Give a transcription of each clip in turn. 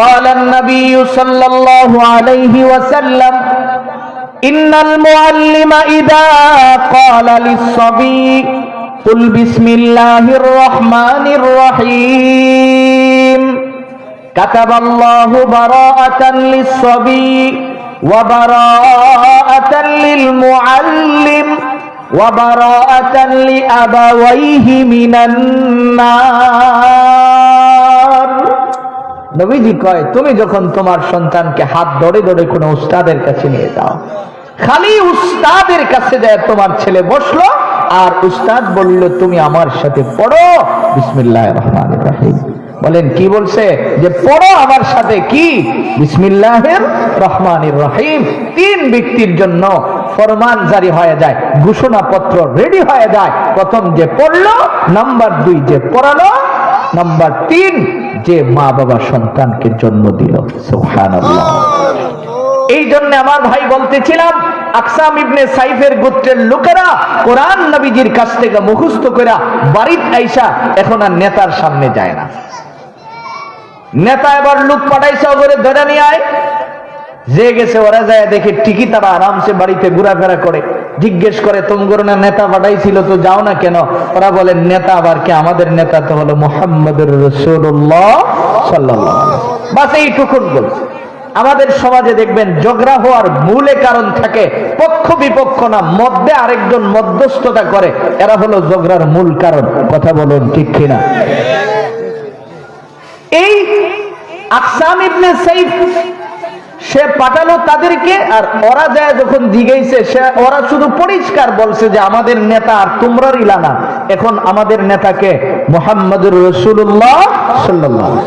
قال النبي صلى الله عليه وسلم إن المعلم إذا قال للصبي قل بسم الله الرحمن الرحيم. كتب الله براءة للصبي وبراءة للمعلم وبراءة لأبويه من النار. নবীজি কয়, তুমি যখন তোমার সন্তানকে হাত ধরে ধরে কোনো উস্তাদের কাছে নিয়ে যাও, খালি উস্তাদের কাছে যায় তোমার ছেলে বসল আর উস্তাদ বলল, তুমি আমার সাথে পড়ো। বিসমিল্লাহ রহমান রাহিম। বলেন, কি বলছে? যে পড়ো আমার সাথে কি? বিসমিল্লাহের রহমানির রহিম। তিন ব্যক্তির জন্য ফরমান জারি হয়ে যায়, ঘোষণাপত্র রেডি হয়ে যায়। প্রথম যে পড়ল, নাম্বার দুই যে পড়ালো, নাম্বার তিন যে মা বাবা সন্তানকে জন্ম দিল এই জন্য আমার ভাই বলতেছিলাম আকসাম ইবনে সাইফের গোত্রের লোকেরা কোরআন নবীজির কাছ থেকে মুখস্থ করে বাড়িতে আইসা এখন আর নেতার সামনে যায় না। নেতা এবার লোক পাঠাইছে ওরে ধরে নিয়ে আয়। যে গেছে ওরা যায় দেখে ঠিকই তারা আরামসে বাড়িতে ঘোরাফেরা করে। জিজ্ঞেস করে, তোমগর না নেতা পাঠাইছিল তো যাও না কেন? ওরা বলে, নেতা আবার কে? আমাদের নেতা তো হলো মোহাম্মদুর রসুল্লাহ সাল্লাহ বাস এইটুকুন বলছে। আমাদের সমাজে দেখবেন, ঝগড়া হওয়ার মূলে কারণ থাকে, পক্ষ বিপক্ষ না, মধ্যে আরেকজন মধ্যস্থতা করে, এরা হলো ঝগড়ার মূল কারণ। কথা বলুন ঠিক কিনা? এই আকসাম ইবনে সাইফ সে পাঠালো তাদেরকে, আর ওরা যায় যখন দিগেছে সে ওরা শুধু পরিষ্কার বলছে যে আমাদের নেতা আর তোমরা ইলানা এখন আমাদের নেতাকে মোহাম্মদুর রসুল্লাহ আলাইহি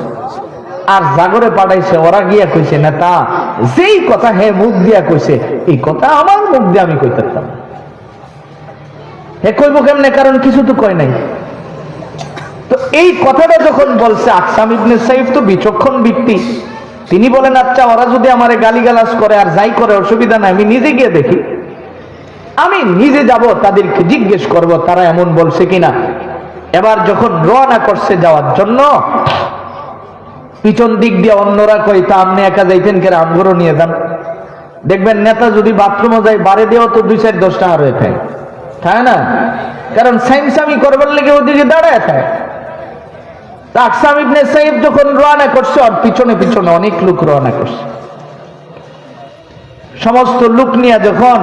আর জাগরে পাঠাইছে, ওরা গিয়া কইছে, নেতা, যেই কথা হে মুখ দিয়া কইছে, এই কথা আমার মুখ দিয়ে আমি কইতাম। হে কইব কেমনে? কারণ কিছু তো কয় নাই। তো এই কথাটা যখন বলছে, আকসাম ইবনে সাইফ তো বিচক্ষণ ব্যক্তি। তিনি বলেন আচ্ছা ওরা যদি আমারে গালিগালাজ করে আর যাই করে, অসুবিধা নাই, আমি নিজে গিয়ে দেখি। আমি নিজে যাব, তাদেরকে জিজ্ঞেস করব, তারা এমন বলছে কিনা। এবার যখন রওনা করছে যাওয়ার জন্য, পিছন দিক দিয়ে অন্যরা কই তা আপনি একা যাইতেন কেন আমগরও নিয়ে যান। দেখবেন, নেতা যদি বাথরুমে যায়, বাড়ি দেওয়া তো দুই চার দশ টাকা রয়ে থাকে। তাই না? কারণ সাইমসামি করবার লেগে ওদিকে দাঁড়ায় থাকে। আকসাম ইবনে সাইব যখন রওনা করছে আর পিছনে পিছনে অনেক লোক রওনা করছে। সমস্ত লোক নিয়ে যখন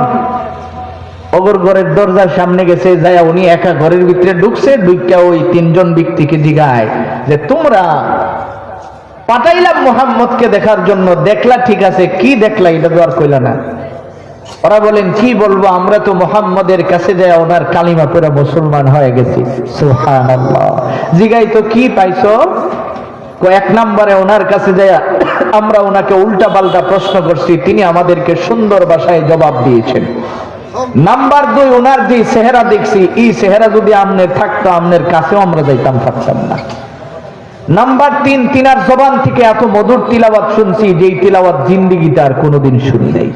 ঘরের দরজার সামনে গেছে যায় উনি একা ঘরের ভিতরে ঢুকছে ঢুকটা ওই তিনজন ব্যক্তিকে জিগায় যে, তোমরা পাঠাইলাম মোহাম্মদকে দেখার জন্য, দেখলা ঠিক আছে, কি দেখলা, এটা তো আর কইলা না। ওরা বলেন, কি বলব? আমরা তো মোহাম্মদের কাছে যায় ওনার কালিমা পরে মুসলমান হয়ে গেছি। জিগাই তো কি পাইছো? এক নম্বরে ওনার কাছে যায় আমরা ওনাকে উল্টা পাল্টা প্রশ্ন করছি, তিনি আমাদেরকে সুন্দর ভাষায় জবাব দিয়েছেন। নাম্বার দুই, ওনার যে চেহারা দেখছি, এই চেহারা যদি আমনের থাকতো, আমনের কাছেও আমরা যাইতাম, থাকতাম না। নাম্বার তিন, তিনার জবান থেকে এত মধুর তিলাবাত শুনছি, যেই তিলাবাত জিন্দিগিতে আর কোনোদিন শুনি নাই।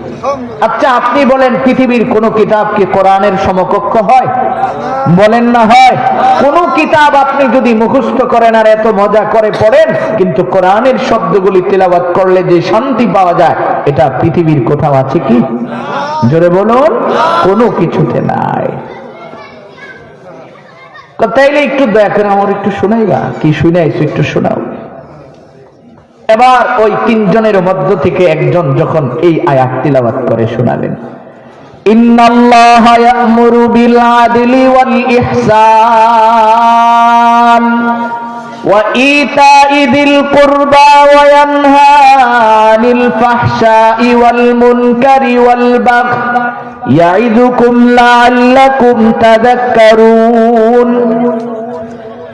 আচ্ছা আপনি বলেন, পৃথিবীর কোন কিতাব কি কোরআনের সমকক্ষ হয়? বলেন না, হয়। কোন কিতাব আপনি যদি মুখস্থ করেন আর এত মজা করে পড়েন, কিন্তু কোরআনের শব্দগুলি তিলাবাত করলে যে শান্তি পাওয়া যায়, এটা পৃথিবীর কোথাও আছে কি? জোরে বলুন, কোনো কিছুতে নাই। তাইলে একটু করে আমার একটু শোনাইবা। কি শুনাইছো একটু শোনাও। এবার ওই তিনজনের মধ্য থেকে একজন যখন এই আয়াত তিলাবাত করে শোনালেন। ইন্নাল্লাহা ইয়ামুরু বিল আদলি ওয়াল ইহসান। وإيتاء ذي القربى وينهى عن الفحشاء والمنكر والبغي يعظكم لعلكم تذكرون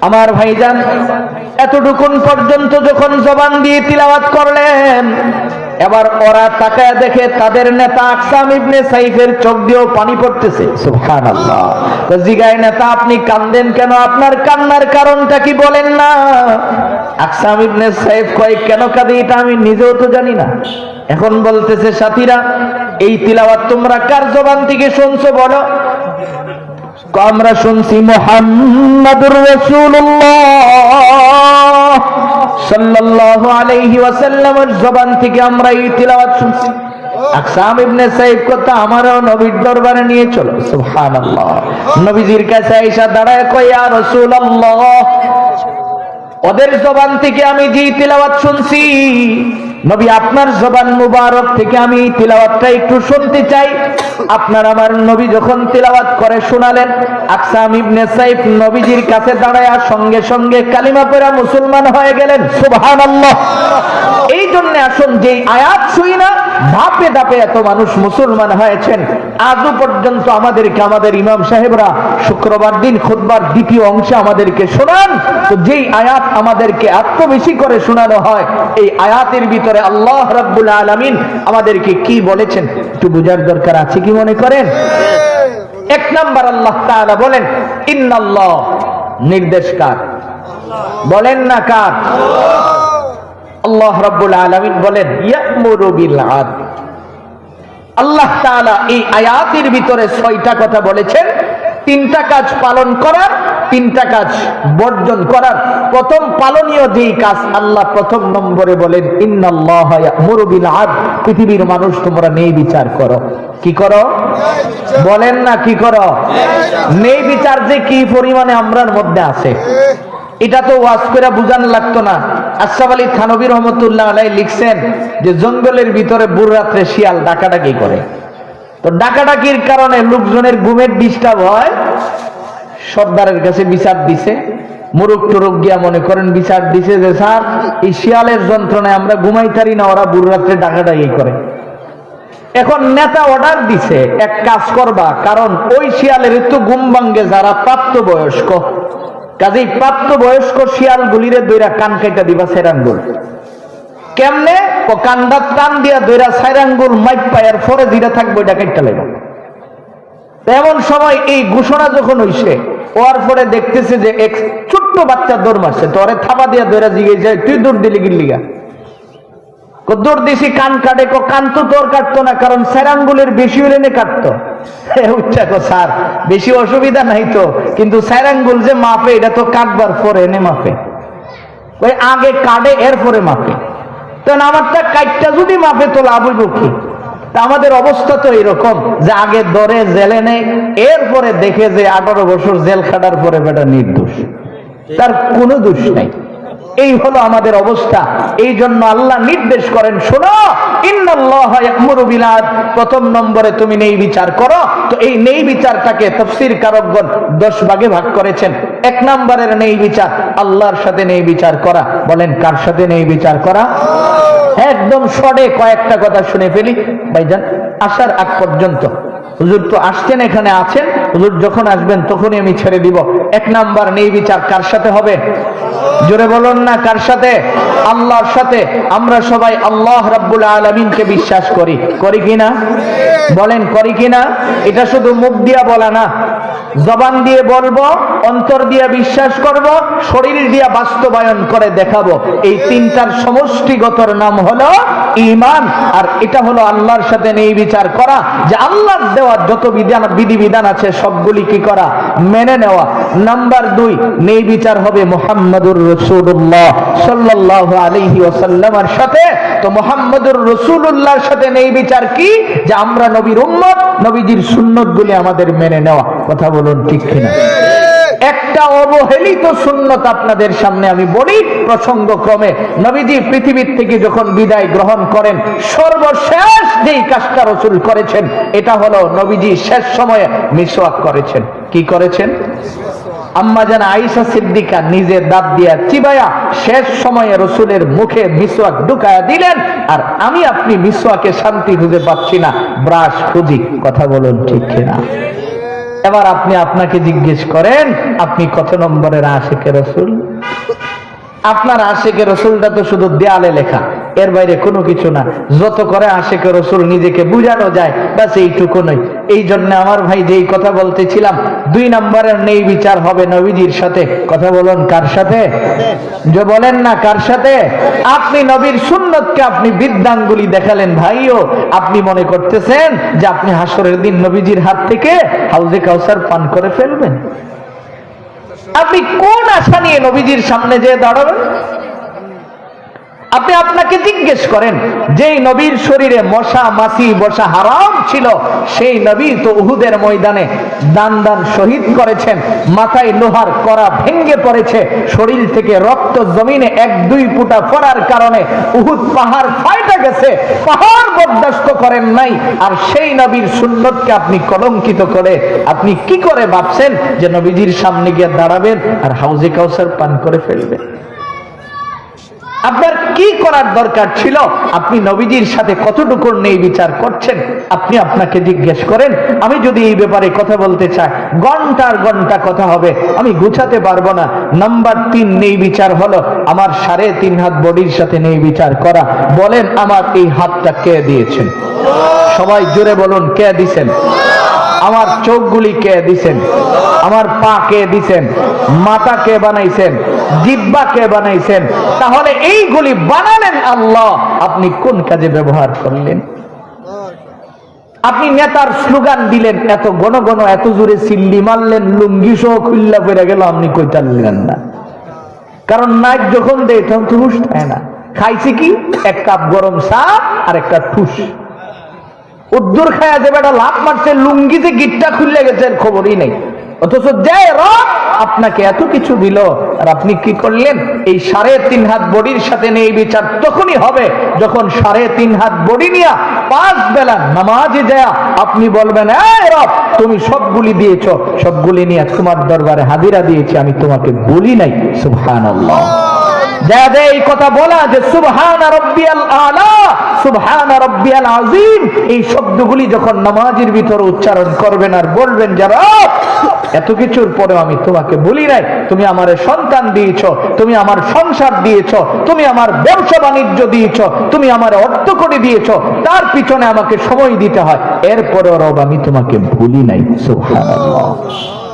আমার ভাইজান এতটুকুন পর্যন্ত যখন জবান দিয়ে তিলাওয়াত করলেন এবার ওরা তাকায় দেখে তাদের নেতা আকসাম ইবনে সাইফের চোখ দিয়েও পানি পড়তেছে। তো জিগায় নেতা, আপনি কান্দেন কেন? আপনার কান্নার কারণটা কি বলেন না? আকসাম ইবনে সাইফ কয়, কেন কাঁদে এটা আমি নিজেও তো জানি না। এখন বলতেছে, সাথীরা, এই তিলাওয়াত তোমরা কার জবান থেকে শুনছো বলো? আমরা শুনছি মোহাম্মদুর রসুল্লাহ আলাইহি ওয়াসাল্লামের জবান থেকে আমরা এই তিলাওয়াত শুনছি। নিয়ে চলো। কাছে দাঁড়ায় ওদের জবান থেকে আমি যে তিলাওয়াত শুনছি নবী, আপনার জবান মুবারক থেকে আমি তিলাওয়াতটা একটু শুনতে চাই। আপনার আমার নবী যখন তিলাওয়াত করে শোনালেন, আকসাম ইবনে সাইফ নবীজির কাছে দাঁড়ায় সঙ্গে সঙ্গে কালিমা পড়া মুসলমান হয়ে গেলেন। সুবহানাল্লাহ। এই জন্য আসুন যে আয়াত শুই না, ধাপে ধাপে এত মানুষ মুসলমান হয়েছেন। আজও পর্যন্ত আমাদেরকে, আমাদের ইমাম সাহেবরা শুক্রবার দিন, খুতবার দ্বিতীয় অংশে আমাদেরকে শোনান। তো যেই আয়াত আমাদেরকে এত করে শোনানো হয়, এই আয়াতের ভিতরে আল্লাহ রাব্বুল আলামিন আমাদেরকে কি বলেছেন? একটু বোঝার দরকার আছে কি মনে করেন? এক নাম্বার আল্লাহ বলেন, ইন্নাল্লাহ নির্দেশ কার বলেন না কার? আল্লাহ রাব্বুল বলেন আল্লাহ এই আয়াতের ভিতরে ছয়টা কথা বলেছেন, তিনটা কাজ পালন করার তিনটা কাজ বর্জন করার। প্রথম পালনীয় যেই কাজ আল্লাহ প্রথম নম্বরে বলেন, ইন্নাল্লাহ ইয়ামুরু বিল পৃথিবীর মানুষ, তোমরা নেই বিচার করো। কি করো? বলেন না কি করো? নেই বিচার যে কি পরিমাণে আমরার মধ্যে আছে। এটা তো ওয়াজ করে বুঝান লাগতো না। আশরাফ আলী থানবী রহমতুল্লাহ আলাই লিখছেন যে, জঙ্গলের ভিতরে বুড় রাত্রে শিয়াল ডাকাডাকি করে। তো ডাকাডাকির কারণে লোকজনের ঘুমের ডিস্টার্ব হয়। সর্দারের কাছে বিচার দিছে। মুরুক টুরুক গিয়া মনে করেন বিচার দিছে যে, স্যার, এই শিয়ালের যন্ত্রণায় আমরা ঘুমাইতারি না, ওরা বুড় রাত্রে ডাকাডাকি করে। এখন নেতা অর্ডার দিছে, এক কাজ করবা, কারণ ওই শিয়ালের তো ভাঙ্গে যারা প্রাপ্ত বয়স্ক কাজেই প্রাপ্ত বয়স্ক শিয়াল গুলিরে দইরা কান কেটে দিবা সেরাঙ্গুল কেমনে? ও কান্ডা টান দিয়া দইরা সাইরাঙ্গুল মাইক পায়ার পরে যেটা থাকবে ওইটা কেটে লাগবে এমন সময় এই ঘোষণা যখন হইছে ওর পরে দেখতেছে যে এক ছোট্ট বাচ্চা দৌড় মারছে। তো ওরে থাপা দিয়া দইরা জিগে যায়, তুই দৌড় দিলি গিল্লিগা দৌড় কান কাটে তোর কারণ বেশি অসুবিধা নাই তো, কিন্তু যে মাপে, এটা তো এনে মাপে। ওই আগে কাটে এর পরে মাপে আমারটা কাটটা যদি মাপে, তো লাভ হইব কি? তা আমাদের অবস্থা তো এরকম যে আগে দরে জেলে নেই, এরপরে দেখে যে আঠারো বছর জেল খাটার পরে বেটা নির্দোষ। তার কোনো দোষ নাই। এই হলো আমাদের অবস্থা। এই জন্য আল্লাহ নির্দেশ করেন, শোনো। প্রথম নম্বরে তুমি নেই বিচার করো। তো এই নেই বিচারটাকে তফসির কারকগণ দশ ভাগে ভাগ করেছেন। এক নম্বরের নেই বিচার, আল্লাহর সাথে নেই বিচার করা। বলেন, কার সাথে নেই বিচার করা? একদম সরে কয়েকটা কথা শুনে ফেলি। ভাইজান, আসার আগ পর্যন্ত। হুজুর তো আসছেন, এখানে আছেন। হুজুর যখন আসবেন, তখনই আমি ছেড়ে দিব। এক নাম্বার নেই বিচার কার সাথে হবে? জোরে বলুন না, কার সাথে? আল্লাহর সাথে। আমরা সবাই আল্লাহ রাব্বুল আলমিনকে বিশ্বাস করি। করি কিনা বলেন, করি কিনা এটা শুধু মুখ দিয়া বলা না। জবান দিয়ে বলব, অন্তর দিয়ে বিশ্বাস করব, শরীর দিয়ে বাস্তবায়ন করে দেখাবো। এই তিনটার সমষ্টিগতর নাম হলো ইমান আর এটা হলো আল্লাহর সাথে নেই বিচার করা। যে আল্লাহর দেওয়া যত বিধান, বিধিবিধান আছে, সবগুলি কি করা? মেনে নেওয়া। নাম্বার দুই, নেই বিচার হবে মোহাম্মদুর রসুল্লাহ যে আমাদের মেনে নেওয়া। কথা বলুন ঠিক কিনা? একটা অবহেলিত সুন্নত আপনাদের সামনে আমি বলি নবীজি পৃথিবীর থেকে যখন বিদায় গ্রহণ করেন, সর্বশেষ যেই কাজটা রসুল করেছেন, এটা হলো নবীজি শেষ সময়ে মিসওয়াক করেছেন। কি করেছেন? আম্মা যেন আইসা সিদ্দিকা নিজে দাঁত দিয়া চিবায়া শেষ সময়ে রসুলের মুখে মিসওয়াক ঢুকায়া দিলেন, আর আমি আপনি মিসওয়াকে শান্তি খুঁজে পাচ্ছি না। ব্রাশ খুঁজি, কথা বলুন ঠিক কিনা? এবার আপনি আপনাকে জিজ্ঞেস করেন, আপনি কত নম্বরের আশেকে রসুল? আপনার আশেকে রসুলটা তো শুধু দেয়ালে লেখা। এর বাইরে কোনো কিছু না। যত করে আশেখ রসুল নিজেকে বুঝানো যায় বাস এইটুকু নয়। এই জন্য আমার ভাই যেই কথা বলতেছিলাম, দুই নম্বরের নেই বিচার হবে নবীজির সাথে। কথা বলুন কার সাথে? যে বলেন না কার সাথে? আপনি নবীর সুন্নতকে আপনি বিদ্যাঙ্গুলি দেখালেন ভাইও। আপনি মনে করতেছেন যে আপনি হাসরের দিন নবীজির হাত থেকে হাউজে কাউসার পান করে ফেলবেন? আপনি কোন আশা নিয়ে নবীজির সামনে যেয়ে দাঁড়াবেন? আপনি আপনাকে জিজ্ঞেস করেন, যেই নবীর শরীরে মশা, মাছি, বসা হারাম ছিল, সেই নবী তো উহুদের ময়দানে দান দান শহীদ করেছেন, মাথায় লোহার করা ভেঙ্গে পড়েছে, শরীর থেকে রক্ত জমিনে এক দুই ফুটা পড়ার কারণে উহুদ পাহাড় ফাইটা গেছে, পাহাড় বরদাস্ত করেন নাই, আর সেই নবীর সুন্নতকে আপনি কলঙ্কিত করে, আপনি কি করে ভাবছেন যে নবীজির সামনে গিয়ে দাঁড়াবেন আর হাউজে কাউসার পান করে ফেলবেন? আপনার কি করার দরকার ছিল? আপনি নবীজির সাথে কতটুকু নেই বিচার করছেন? আপনি আপনাকে জিজ্ঞেস করেন, আমি যদি এই ব্যাপারে কথা বলতে চাই, ঘণ্টার ঘণ্টা কথা হবে, আমি গুছাতে পারব না। নাম্বার তিন, নেই বিচার হলো, আমার সাড়ে তিন হাত বডির সাথে নেই বিচার করা। বলেন আমার এই হাতটা কে দিয়েছেন? সবাই জোরে বলুন, কে দিছেন? আমার চোখগুলি কে দিছেন? আমার পা কে দিছেন? মাথা কে বানাইছেন? জিব্বা কে বানাইছেন? তাহলে এইগুলি বানালেন আল্লাহ। আপনি কোন কাজে ব্যবহার করলেন? আপনি নেতার স্লোগান দিলেন, এত ঘন ঘন, এত জোরে সিল্লি মারলেন, লুঙ্গি সহ খুল্লা করে গেল, আপনি কইতার নিলেন না। কারণ নাক যখন দেয়, তখন হুশ থাকে না। খাইছে কি? এক কাপ গরম চা আর একটা ঠুস। উদ্দুর খায়া যে বেটা লাভ মারছে, লুঙ্গিতে গিটটা খুললে গেছে খবরই নেই। অথচ যাই রব আপনাকে এত কিছু দিল। আর আপনি কি করলেন? এই সাড়ে তিন হাত বডির সাথে নেই বিচার তখনই হবে যখন সাড়ে তিন হাত বডি নিয়ে পাঁচ বেলা নামাজে যায়। আপনি বলবেন রব, তুমি সবগুলি দিয়েছ। সবগুলি নিয়ে তোমার দরবারে হাজিরা দিয়েছি। আমি তোমাকে বলি নাই। সুবহানাল্লাহ। নামাজের ভিতরে উচ্চারণ করবেন আর বলবেন যে রব, এত কিছুর পরে আমি তোমাকে বলি নাই, তুমি আমার সন্তান দিয়েছ, তুমি আমার সংসার দিয়েছ, তুমি আমার ব্যবসা বাণিজ্য দিয়েছ, তুমি আমার অর্থ করে দিয়েছ, তার পিছনে আমাকে সময় দিতে হয় এরপরে রব আমি তোমাকে ভুলি নাই, সুবহানাল্লাহ।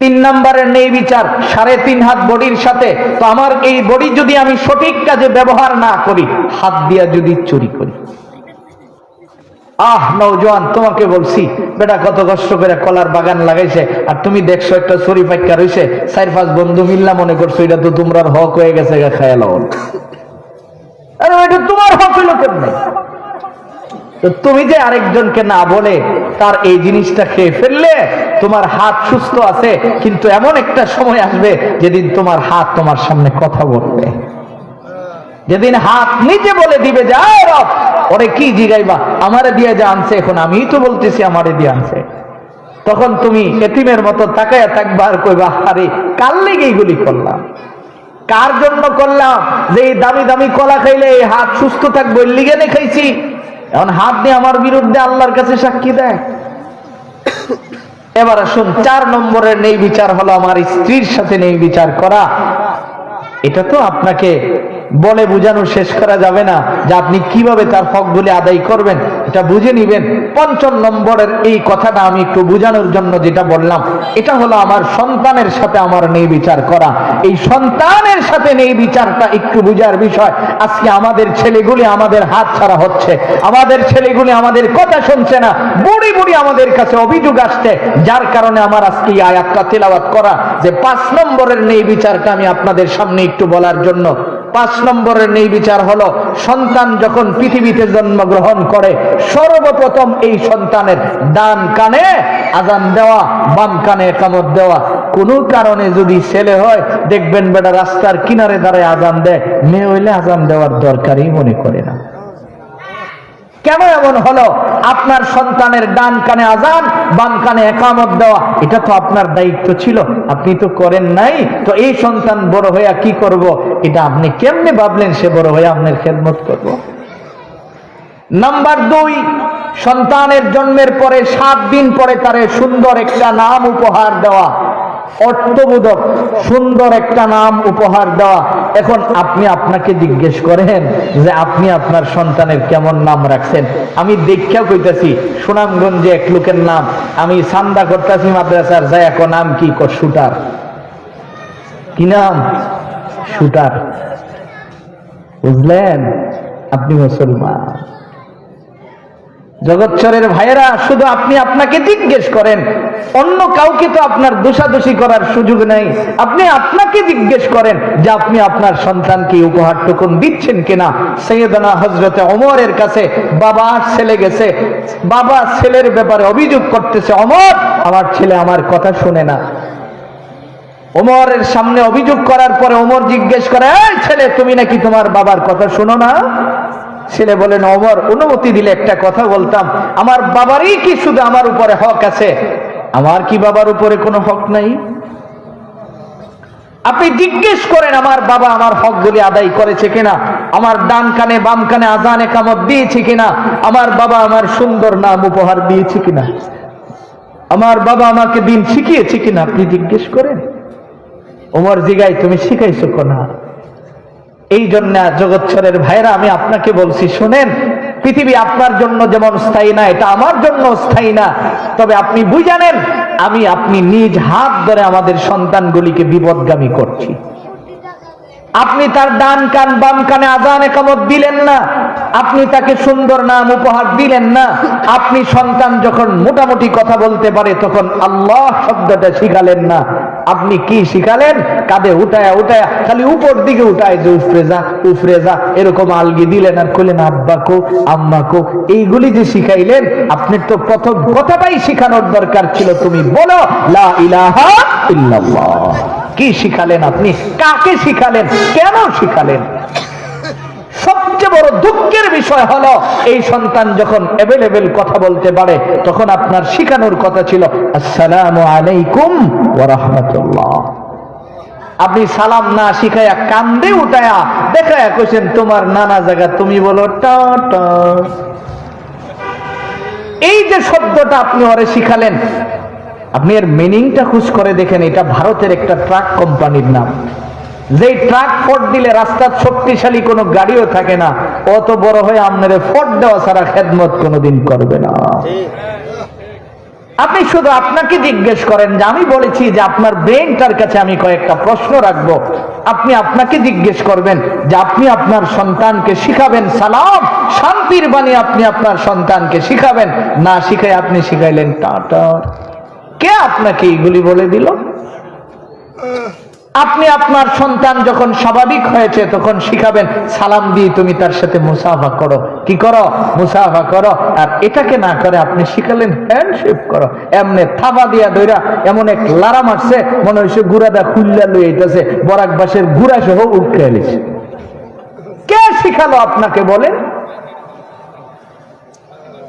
তিন নম্বরের নেই বিচার, সাড়ে তিন হাত বডির সাথে। তো আমার এই বডি যদি আমি সঠিক কাজে ব্যবহার না করি, হাত দিয়া যদি চুরি করি। আহ নৌজওয়ান তোমাকে বলছি, বেটা কত কষ্ট করে কলার বাগান লাগাইছে, আর তুমি দেখছ একটা চুরি পাইকা রয়েছে চার পাঁচ বন্ধু মিল্লা মনে করছ, এটা তো তোমরা হক হয়ে গেছে গা, খায়া লও। আরে, এটা তোমার হক হইল কেমনে? তুমি যে আরেকজনকে না বলে তার এই জিনিসটা খেয়ে ফেললে তোমার হাত সুস্থ আছে, কিন্তু এমন একটা সময় আসবে যেদিন তোমার হাত তোমার সামনে কথা বলবে। যেদিন হাত নিজে বলে দিবে যে, "আয় রব, ওরে কি জিগাইবা? আমারে দিয়ে যা আনছে, এখন আমি তো বলতেছি আমারে দিয়ে আনছে। তখন তুমি এতিমের মতো তাকায়া থাকবা আর কইবা, আরে, কার লেগে এইগুলি করলাম? কার জন্য করলাম? যে এই দামি দামি কলা খাইলে এই হাত সুস্থ থাকব এর লিগে নে খাইছি। এখন হাত দিয়ে আমার বিরুদ্ধে আল্লাহর কাছে সাক্ষী দেয়। এবার আসুন, চার নম্বরের নেই বিচার হলো আমার স্ত্রীর সাথে নেই বিচার করা। এটা তো আপনাকে বলে বোঝানো শেষ করা যাবে না। যে আপনি কীভাবে তার হকগুলি আদায় করবেন, এটা বুঝে নিবেন। পঞ্চম নম্বরের এই কথাটা আমি একটু বোঝানোর জন্য যেটা বললাম, এটা হলো আমার সন্তানের সাথে আমার নেই বিচার করা। এই সন্তানের সাথে নেই বিচারটা একটু বুঝার বিষয়, আজকে আমাদের ছেলেগুলি আমাদের হাত ছাড়া হচ্ছে। আমাদের ছেলেগুলি আমাদের কথা শুনছে না। বুড়ি বুড়ি আমাদের কাছে অভিযোগ আসছে, যার কারণে আমার আজকে এই আয়াতটা তেলাওয়াত করা। যে পাঁচ নম্বরের নেই বিচারটা আমি আপনাদের সামনে একটু বলার জন্য পাঁচ নম্বরের নেই বিচার হলো, সন্তান যখন পৃথিবীতে জন্মগ্রহণ করে, সর্বপ্রথম এই সন্তানের ডান কানে আজান দেওয়া, বাম কানে কামত দেওয়া। কোনো কারণে যদি ছেলে হয়, দেখবেন বেটা রাস্তার কিনারে দাঁড়ায় আজান দেয়, মেয়ে হইলে আজান দেওয়ার দরকারই মনে করে না। কেন এমন হলো? আপনার সন্তানের ডান কানে আজান, বাম কানে একামত দেওয়া, এটা তো আপনার দায়িত্ব ছিল। আপনি তো করেন নাই। তো এই সন্তান বড় হইয়া কি করব? এটা আপনি কেমনে ভাবলেন সে বড় হয়ে আপনার খেদমত করব? নাম্বার দুই, সন্তানের জন্মের পরে সাত দিন পরে তারে সুন্দর একটা নাম উপহার দেওয়া। অর্থবোধক, সুন্দর একটা নাম উপহার দেওয়া। এখন আপনি আপনাকে জিজ্ঞেস করেন যে আপনি আপনার সন্তানের কেমন নাম রাখছেন? আমি কইতাছি, সুনামগঞ্জে এক লোকের নাম। আমি সান্দা করতেছি মাদ্রাসার, যাই এক নাম কি শুটার। কি নাম? শুটার। বুঝলেন? আপনি মুসলমান। জগৎসরের ভাইয়েরা, শুধু আপনি আপনাকে জিজ্ঞেস করেন। অন্য কাউকে তো আপনার দোষাদোষি করার সুযোগ নেই। আপনি আপনাকে জিজ্ঞেস করেন যে আপনি আপনার সন্তানকে উপহার টুকুন দিচ্ছেন কিনা। সৈয়দনা হজরতে অমরের কাছে বাবা ছেলে গেছে। বাবা ছেলের ব্যাপারে অভিযোগ করতেছে অমর আমার ছেলে আমার কথা শুনে না। ওমরের সামনে অভিযোগ করার পরে ওমর জিজ্ঞেস করে ছেলে, তুমি নাকি তোমার বাবার কথা শুনো না? ছেলে বলেন অমর অনুমতি দিলে একটা কথা বলতাম, আমার বাবারই কি শুধু আমার উপরে হক আছে? আমার কি বাবার উপরে কোনো হক নাই? আপনি জিজ্ঞেস করেন, আমার বাবা আমার হকগুলি আদায় করেছে কিনা? আমার ডান কানে বাম কানে আজানে কামত দিয়েছে কিনা? আমার বাবা আমার সুন্দর নাম উপহার দিয়েছে কিনা? আমার বাবা আমাকে দিন শিখিয়েছে কিনা, আপনি জিজ্ঞেস করেন? ওমর জিগাই তুমি শিখাইছো কোনা এই জন্য জগৎসরের ভাইরা আমি আপনাকে বলছি, শুনেন, পৃথিবী আপনার জন্য যেমন স্থায়ী না, এটা আমার জন্য স্থায়ী না। তবে আপনি বুঝানেন, আমি আপনি নিজ হাত ধরে আমাদের সন্তানগুলিকে বিপদগামী করছি। আপনি তার ডান কান, বাম কানে আজান একামত দিলেন না। আপনি তাকে সুন্দর নাম উপহার দিলেন না। আপনি সন্তান যখন মোটামুটি কথা বলতে পারে, তখন আল্লাহ শব্দটা শিখালেন না। আপনি কি শিখালেন? কাঁধে উঠায় উঠায়, খালি উপর দিকে উঠায় যে, উফরে যা উফরে যা। এরকম আলগি দিলেন আর করলেন আব্বাকো, আম্মাকো, এইগুলি যে শিখাইলেন আপনি তো প্রথম কথাটাই শিখানোর দরকার ছিল। তুমি বলো, লা ইলাহা ইল্লাল্লাহ। কি শিখালেন আপনি? কাকে শিখালেন? কেন শিখালেন? সবচেয়ে বড় দুঃখের বিষয় হলো, এই সন্তান যখন অ্যাভেলেবেল কথা বলতে পারে, তখন আপনার শিখানোর কথা ছিল, আসসালামু আলাইকুম রাহমাতুল্লাহ। আপনি সালাম না শিখাইয়া কান্দে উঠায়া দেখায়া কইছেন, তোমার নানা জায়গা, তুমি বলো টা এই যে শব্দটা আপনি ওরে শিখালেন, আপনি এর মিনিংটা খুশ করে দেখেন, এটা ভারতের একটা ট্রাক কোম্পানির নাম। যেই ট্রাক ফোর্ট দিলে রাস্তার শক্তিশালী কোনো গাড়িও থাকে না অত বড় হয়ে আপনার ফোর্ট দেওয়া ছাড়া খেদমত কোনোদিন করবে না। আপনি শুধু আপনাকে জিজ্ঞেস করেন যে, আমি বলেছি যে আপনার ব্রেনটার কাছে আমি কয়েকটা প্রশ্ন রাখব। আপনি আপনাকে জিজ্ঞেস করবেন যে, আপনি আপনার সন্তানকে শিখাবেন সালাম? শান্তির বাণী আপনি আপনার সন্তানকে শিখাবেন? না শিখাই আপনি শিখাইলেন টাটা। কে আপনাকে এইগুলি বলে দিল? আপনি আপনার সন্তান যখন স্বাভাবিক হয়েছে, তখন শিখাবেন, সালাম দিয়ে তুমি তার সাথে মুসাফা করো। কি করো? মুসাফা করো। আর এটাকে না করে আপনি শিখালেন হ্যান্ডশেপ করো। এমনে থাবা দিয়া দইরা এমন এক লারা মারছে, মনে হয়েছে গুড়াদা খুল্লা লুয়ে লই বরাক বাসের গুড়া সহ উঠে এলিছে কে শিখালো আপনাকে বলেন?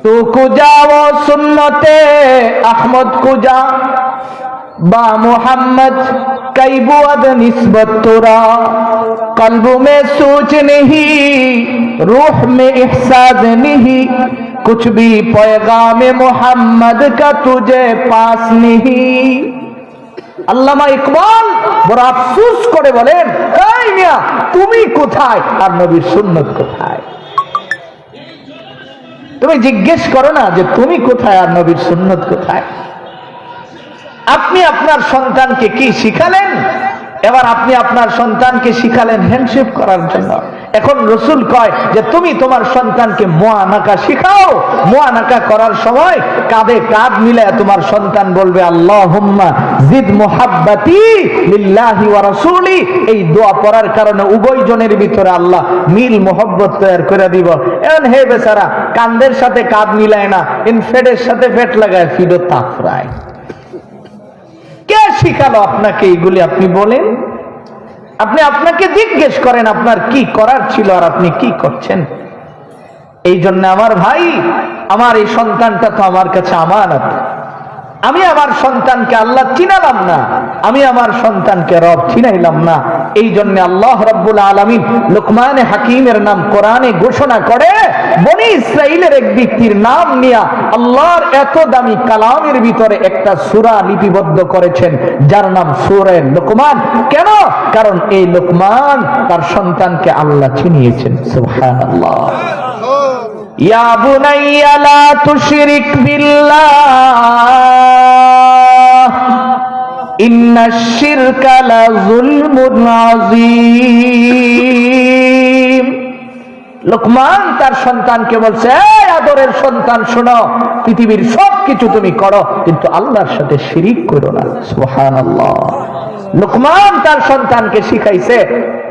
তো কুজা ও সুন্নতে আহমদ কুজা বা মুহাম্মদ कई बुअद निस्बत तुरा कल्ब में सोच नहीं रूह में एहसास नहीं कुछ भी पैगाम मोहम्मद का तुझे पास नहीं আল্লামা ইকবাল বড় আফসুস করে বলেন এই মিয়া তুমি কোথায় আর নবীর সুন্নত কোথায় তুমি জিজ্ঞেস করো না যে তুমি কোথায় আর নবীর সুন্নত কোথায় আপনি আপনার সন্তানকে কি শিখালেন? এবার আপনি আপনার সন্তানকে শিখালেন হ্যান্ডশেপ করার জন্য। এখন রসুল কয় যে, তুমি তোমার সন্তানকে মোয়ানাকা শিখাও। মোয়ানাকা করার সময় কাঁধে কাঁধ মিলে তোমার সন্তান বলবে আল্লাহ এই দোয়া পড়ার কারণে উভয় জনের ভিতরে আল্লাহ মিল, মোহব্বত তৈরি করে দিব। এখন হে বেচারা কান্দের সাথে কাঁধ মিলায় না ইন ফেডের সাথে ফেট লাগায় ফিডো তাফরায়। কে শিখালো আপনাকে এইগুলি? আপনি বলেন। আপনি আপনাকে জিজ্ঞেস করেন, আপনার কি করার ছিল আর আপনি কি করছেন? এই জন্য আমার ভাই, আমার এই সন্তানটা তো আমার কাছে আমানত। আমি আমার সন্তানকে আল্লাহ চিনালাম না আমি আমার সন্তানকে রব চিনাইলাম না। এই জন্য আল্লাহ রব্বুল আলমী লোকমানে হাকিমের নাম কোরআনে ঘোষণা করে বনি ইসরাইলের এক ব্যক্তির নাম নিয়া আল্লাহর এত দামি কালামের ভিতরে একটা সুরা লিপিবদ্ধ করেছেন যার নাম সুরের লোকমান। কেন? কারণ এই লোকমান তার সন্তানকে আল্লাহ চিনিয়েছেন। সুহান আল্লাহ ইয়া বুনাইয়া লা তুশরিক লোকমান তার সন্তানকে বলছে আদরের সন্তান, শোনো, পৃথিবীর সবকিছু তুমি করো, কিন্তু আল্লাহর সাথে শিরিক করো না। সুবহানাল্লাহ। লোকমান তার সন্তানকে শিখাইছে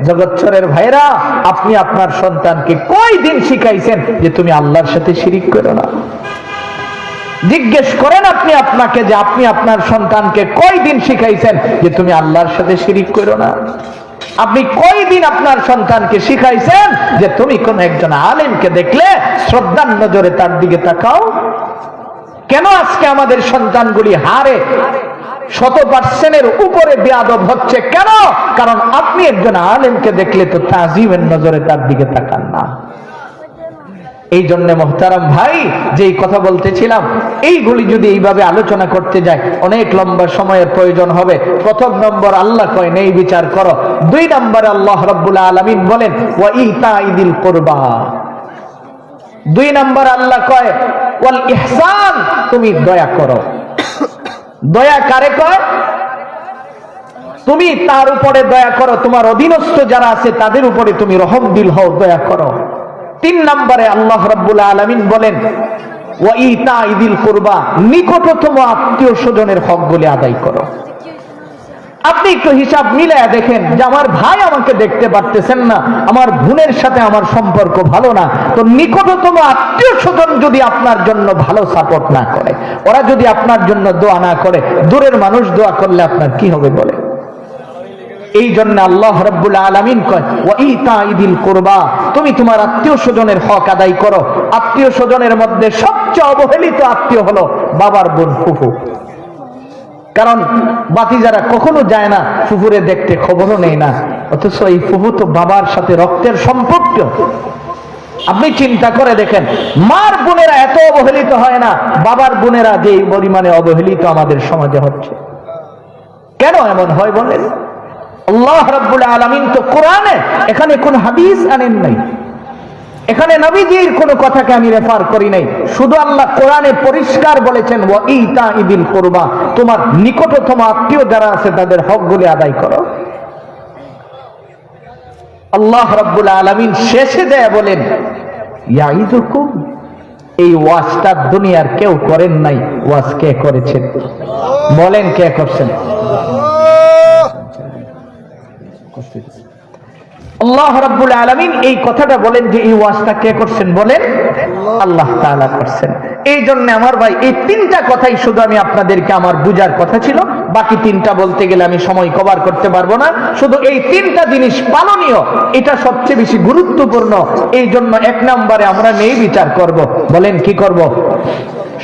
জগৎসরের ভাইরা, আপনি আপনার সন্তানকে কয়দিন শিখাইছেন যে তুমি আল্লাহর সাথে শিরিক করো না? জিজ্ঞেস করেন আপনি আপনাকে যে আপনি আপনার সন্তানকে কয় দিন শিখাইছেন? যে তুমি আল্লাহর সাথে শিরিক করো না। আপনি কয়দিন আপনার সন্তানকে শিখাইছেন? যে তুমি কোন একজন আলেমকে দেখলে শ্রদ্ধার নজরে তার দিকে তাকাও। কেন আজকে আমাদের সন্তানগুলি হারে? শত পার্সেন্টের উপরে বেয়াদব হচ্ছে কেন? কারণ আপনি একজন আলেমকে দেখলে তো তাজিমের নজরে তার দিকে তাকান না। এই জন্য মোহতারাম ভাই, যেই কথা বলতেছিলাম, এইগুলি যদি এইভাবে আলোচনা করতে যায়, অনেক লম্বা সময়ের প্রয়োজন হবে। প্রথম নম্বর আল্লাহ কয়, নেই বিচার করো। দুই নম্বরে আল্লাহ রব্বুল আলমিন বলেন, ওয়া ইতা ইদিল করবা। দুই নম্বর আল্লাহ কয়, ওয়াল ইহসান, তুমি দয়া করো। দয়া কারে কয়? তুমি তার উপরে দয়া করো। তোমার অধীনস্থ যারা আছে, তাদের উপরে তুমি রহম দিল হও, দয়া করো। তিন নম্বরে আল্লাহ রব্বুল আলমিন বলেন নিকটতম আত্মীয় স্বজনের আদায় করো। আপনি একটু হিসাব দেখেন যে আমার ভাই আমাকে দেখতে পারতেছেন না, আমার বোনের সাথে আমার সম্পর্ক ভালো না, তো নিকটতম আত্মীয় স্বজন যদি আপনার জন্য ভালো সাপোর্ট না করে, ওরা যদি আপনার জন্য দোয়া না করে, দূরের মানুষ দোয়া করলে আপনার কি হবে বলে? এই জন্য আল্লাহ রব্বুল আলমিন কয় ও ইতা ইদিল করবা তুমি তোমার আত্মীয় স্বজনের হক আদায় করো। আত্মীয় স্বজনের মধ্যে সবচেয়ে অবহেলিত আত্মীয় হলো বাবার বোন ফুফু। কারণ বাতি যারা কখনো যায় না ফুফুরে দেখতে, খবরও নেই না। অথচ এই ফুফু তো বাবার সাথে রক্তের সম্পর্ক। আপনি চিন্তা করে দেখেন, মার বোনেরা এত অবহেলিত হয় না, বাবার বোনেরা যে পরিমাণে অবহেলিত আমাদের সমাজে হচ্ছে। কেন এমন হয় বলেন? আল্লাহ রাব্বুল আলামিন তো কোরআনে এখানে কোন হাদিস আনেন নাই। এখানে নবীজির কোন কথাকে আমি রেফার করি নাই। শুধু আল্লাহ কোরআনে পরিষ্কার বলেছেন ও ইতা ইদিল করবা তোমার নিকটতম আত্মীয় যারা আছে তাদের হকগুলি আদায় করো। আল্লাহ রাব্বুল আলামিন শেষে দেয়া বলেন ইয়াইদুকুম এই ওয়াজটা দুনিয়ার কেউ করেন নাই। ওয়াজ কে করেছেন? বলেন কে করছেন? আল্লাহ রাব্বুল আলামিন এই কথাটা বলেন যে, এই ওয়াজটা কে করছেন বলেন? আল্লাহ তাআলা করছেন। এই জন্য আমার ভাই, এই তিনটা কথাই শুধু আমি আপনাদেরকে আমার বুঝার কথা ছিল। বাকি তিনটা বলতে গেলে আমি সময় কভার করতে পারব না। শুধু এই তিনটা জিনিস পালনীয়, এটা সবচেয়ে বেশি গুরুত্বপূর্ণ। এই জন্য এক নম্বরে আমরা নেই বিচার করব। বলেন, কি করব?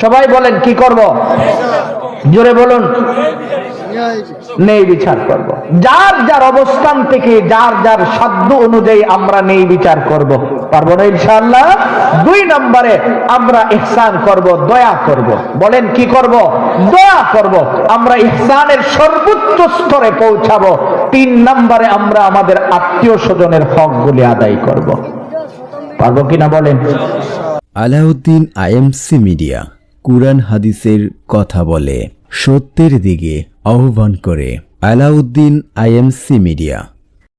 সবাই বলেন, কি করব? জোরে বলুন। বিচার করব। যার যার অবস্থান থেকে যার যার সাধ্য অনুযায়ী আমরা নেই বিচার করব। পারব না ইনশাআল্লাহ? দুই নম্বরে আমরা ইহসান করব, দয়া করব। বলেন কি করব? দয়া করব। আমরা ইহসানের সর্বোচ্চ স্তরে পৌঁছাবো। তিন নম্বরে আমরা আমাদের আত্মীয় স্বজনের হকগুলি আদায় করব। পারব কিনা বলেন? আলাউদ্দিন আইএমসি মিডিয়া, কুরআন হাদিসের কথা বলে সত্যের দিকে আহ্বান করে। Alauddin IMC media.